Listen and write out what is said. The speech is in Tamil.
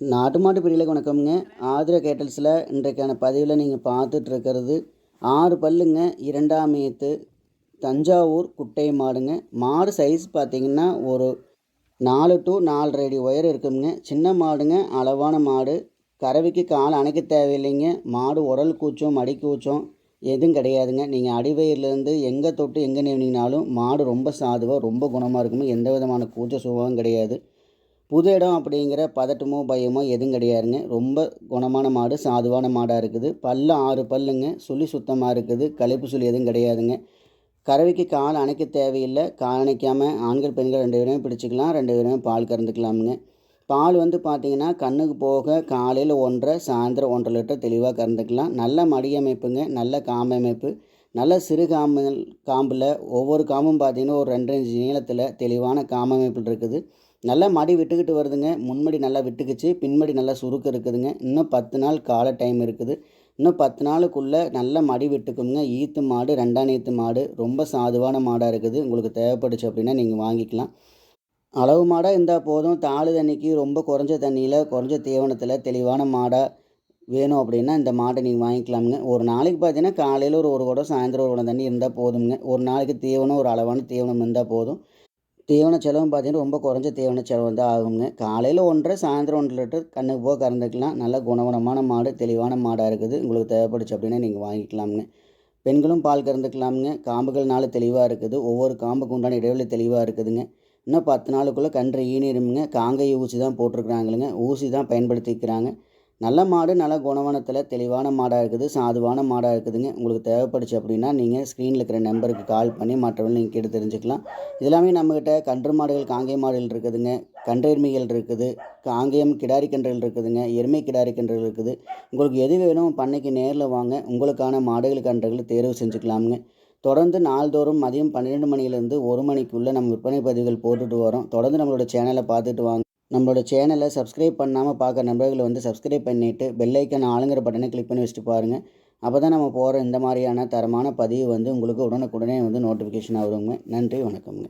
நாட்டு மாட்டு பிரியலுக்கு வணக்கம்ங்க. ஆதிர கேட்டல்ஸில் இன்றைக்கான பதிவில் நீங்கள் பார்த்துட்டு இருக்கிறது ஆறு பல்லுங்க இரண்டாம் ஏத்து தஞ்சாவூர் குட்டை மாடுங்க. மாடு சைஸ் பார்த்தீங்கன்னா ஒரு நாலு டு நாலரை அடி உயரம் இருக்குங்க. சின்ன மாடுங்க அளவான மாடு. கறவைக்கு கால் அணைக்க தேவையில்லைங்க. மாடு உடல் கூச்சம் மடி கூச்சம் எதுவும் கிடையாதுங்க. நீங்கள் அடிவயிறுலேருந்து எங்கே தொட்டு எங்கே நின்னீங்கனாலும் மாடு ரொம்ப சாதுவாக ரொம்ப குணமாக இருக்குங்க. எந்த விதமான கூச்ச சுபாவம் கிடையாது. புது இடம் அப்படிங்கிற பதட்டமோ பயமோ எதுவும் கிடையாதுங்க. ரொம்ப குணமான மாடு சாதுவான மாடாக இருக்குது. பல்லு ஆறு பல்லுங்க. சுழி சுத்தமாக இருக்குது. கழிப்பு சுழி எதுவும் கிடையாதுங்க. கறவைக்கு கால் அணைக்க தேவையில்லை. கால் அணைக்காமல் ஆண்கள் பெண்கள் ரெண்டு பேருமே பிடிச்சிக்கலாம். ரெண்டு பேருமே பால் கறந்துக்கலாமுங்க. பால் வந்து பார்த்திங்கன்னா கண்ணுக்கு போக காலையில் ஒன்றரை சாயந்தரம் ஒன்றரை லிட்டர் தெளிவாக கறந்துக்கலாம். நல்ல மடியமைப்புங்க. நல்ல காம அமைப்பு நல்ல சிறு காம்பு காம்பில் ஒவ்வொரு காம்பும் பார்த்தீங்கன்னா ஒரு ரெண்டு இன்ச்சு நீளத்தில் தெளிவான காம்பமைப்பில் இருக்குது. நல்லா மடி விட்டுக்கிட்டு வருதுங்க. முன்மடி நல்லா விட்டுக்குச்சு. பின்மடி நல்லா சுருக்கம் இருக்குதுங்க. இன்னும் பத்து நாள் கால டைம் இருக்குது. இன்னும் பத்து நாளுக்குள்ளே நல்ல மடி விட்டுக்குங்க. ஈத்து மாடு ரெண்டாம் ஈத்து மாடு. ரொம்ப சாதுவான மாடாக இருக்குது. உங்களுக்கு தேவைப்படுச்சு அப்படின்னா நீங்கள் வாங்கிக்கலாம். அளவு மாடாக இருந்தால் போதும். தாழ் தண்ணிக்கு ரொம்ப குறைஞ்ச தண்ணியில் குறைஞ்ச தீவனத்தில் தெளிவான மாடாக வேணும் அப்படின்னா இந்த மாட்டை நீங்கள் வாங்கிக்கலாமுங்க. ஒரு நாளைக்கு பார்த்தீங்கன்னா காலையில் ஒரு ஒரு குடம் சாயந்தரம் ஒரு குடம் தண்ணி இருந்தால் போதுங்க ஒரு நாளைக்கு தீவனம் ஒரு அளவான தீவனம் இருந்தால் போதும். தீவன செலவும் பார்த்தீங்கன்னா ரொம்ப குறைஞ்ச தீவன செலவு தான் ஆகுங்க காலையில் ஒன்றரை சாயந்தரம் ஒன்றரை லிட்டர் கண்ணுக்கு போக கறந்துக்கலாம் நல்ல குணகுணமான மாடு தெளிவான மாடாக இருக்குது. உங்களுக்கு தேவைப்படுச்சு அப்படின்னா நீங்கள் வாங்கிக்கலாமுங்க. பெண்களும் பால் கறந்துக்கலாமுங்க. காம்புகள்னால தெளிவாக இருக்குது. ஒவ்வொரு காம்புக்கு உண்டான இடைவெளி தெளிவாக இருக்குதுங்க. இன்னும் பத்து நாளுக்குள்ளே கன்று ஈனிருமுங்க. காங்கை ஊசி தான் போட்டிருக்குறாங்களுங்க ஊசி தான் பயன்படுத்திக்கிறாங்க. நல்ல மாடு நல்ல குணவனத்தில் தெளிவான மாடாக இருக்குது சாதுவான மாடாக இருக்குதுங்க. உங்களுக்கு தேவைப்படுச்சு அப்படின்னா நீங்கள் ஸ்க்ரீனில் இருக்கிற நம்பருக்கு கால் பண்ணி மற்றவர்கள் நீங்கள் கேட்டு தெரிஞ்சுக்கலாம். இதெல்லாமே நம்மக்கிட்ட கன்று மாடுகள் காங்கை மாடுகள் இருக்குதுங்க. கன்றெருமைகள் இருக்குது. காங்கேயம் கிடாரி கன்றுகள் இருக்குதுங்க. எருமை கிடாரி கன்றுகள் இருக்குது. உங்களுக்கு எது வேணும் பண்ணைக்கு நேரில் வாங்க. உங்களுக்கான மாடுகள் கன்றுகள் தேர்வு செஞ்சுக்கலாமுங்க. தொடர்ந்து நாள்தோறும் மதியம் பன்னிரெண்டு மணிலேருந்து ஒரு மணிக்குள்ளே நம்ம விற்பனை பதிவுகள் போட்டுட்டு வரோம். தொடர்ந்து நம்மளோட சேனலை பார்த்துட்டு வாங்க. நம்மளோட சேனலை சப்ஸ்கிரைப் பண்ணாமல் பார்க்குற நண்பர்களை வந்து சப்ஸ்கிரைப் பண்ணிவிட்டு பெல்லைக்கன் ஆளுங்கிற பட்டனை கிளிக் பண்ணி வச்சுட்டு பாருங்கள் அப்போ தான் நம்ம போகிற இந்த மாதிரியான தரமான பதிவு வந்து உங்களுக்கு உடனுக்குடனே வந்து நோட்டிஃபிகேஷன் ஆகுதுங்க. நன்றி வணக்கம்ங்க.